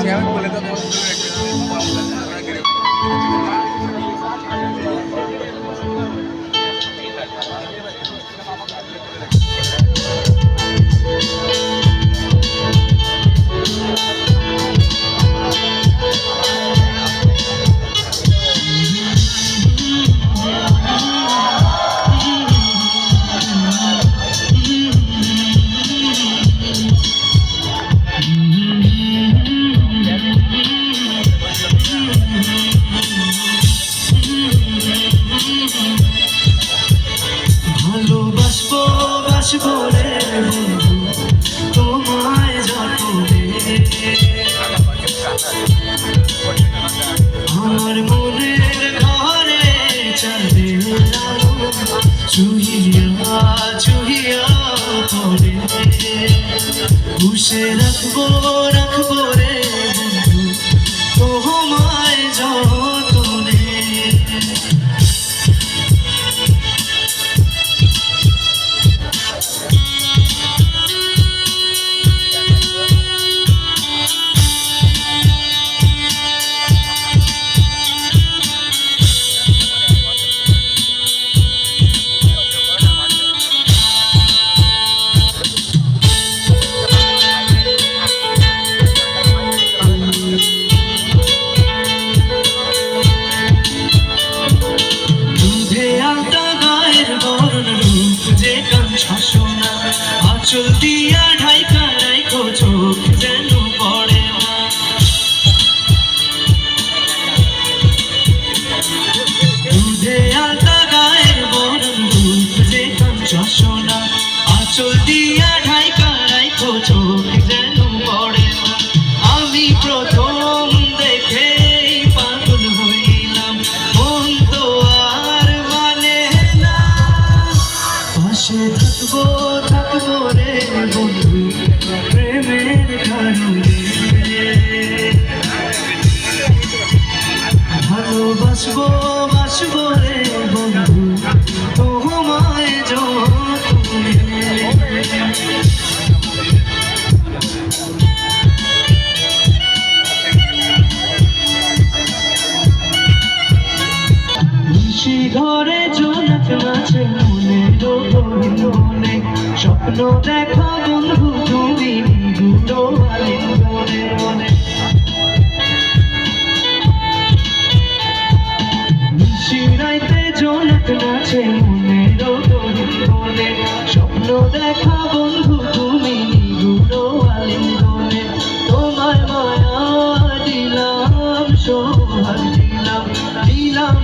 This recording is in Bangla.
সে আমি বলে তো বসে রাখব রাখব রে বন্ধু। তোমায় যতনে যে কাঞ্চা দিয়া ঢাইকা রাইখো চোখ যেন পড়ে আমি প্রথম দেখে পাগল হইলাম, মন তো আর মানে না। পাশে থাকব ধরে জনক মাছে মনে মনে। স্বপ্ন বন্ধু তুমি দুটো মনে। মনে শিরাইতে মাছে মনে মনে। স্বপ্ন দেখা বন্ধু তুমি দুটো আলিঙ্গনে তোমার মায়া দিলাম দিলাম দিলাম